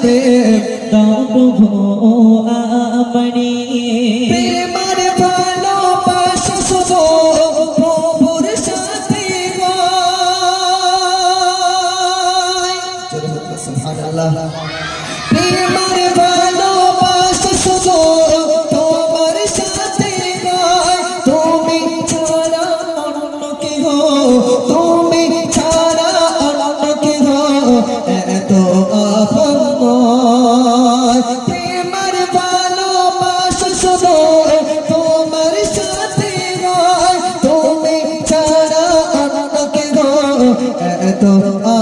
প্রেম দাও প্রভু আমারে। প্রেমার ভালোবাসা শুধু প্রভুর সাথে প্রেমার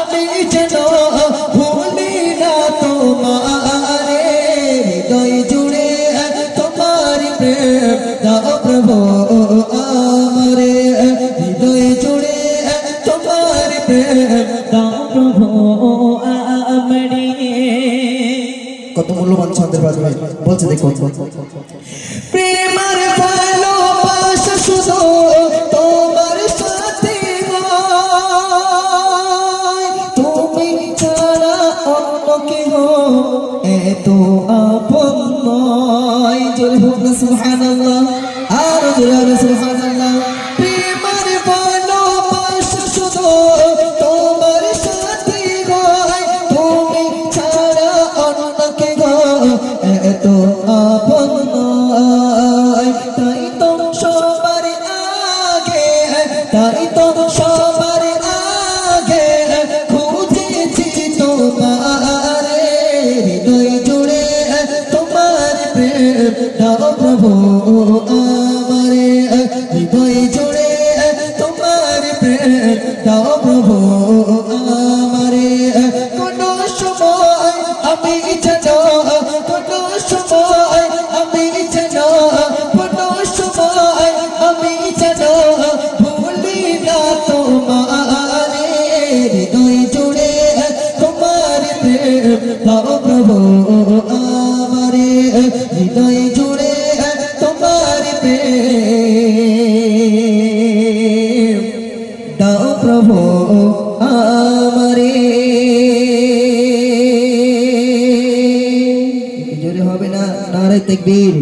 আমি যেন ভুলি না তোমারে হৃদয় জুড়ে তোমার প্রেম দাও প্রভু আমারে হৃদয় জুড়ে তোমার প্রেম দাও প্রভু আমারে। কত মূল্যবান ছন্দের বাজবে বলছে এত আপন নয়। জোরে হোক না সুবহানাল্লাহ। আর জোরে সুবহানাল্লাহ। প্রভু আমারে হৃদয় জুড়ে তোমার প্রেম দাও প্রভু। প্রেম দাও হবে না নারে তেকবীর।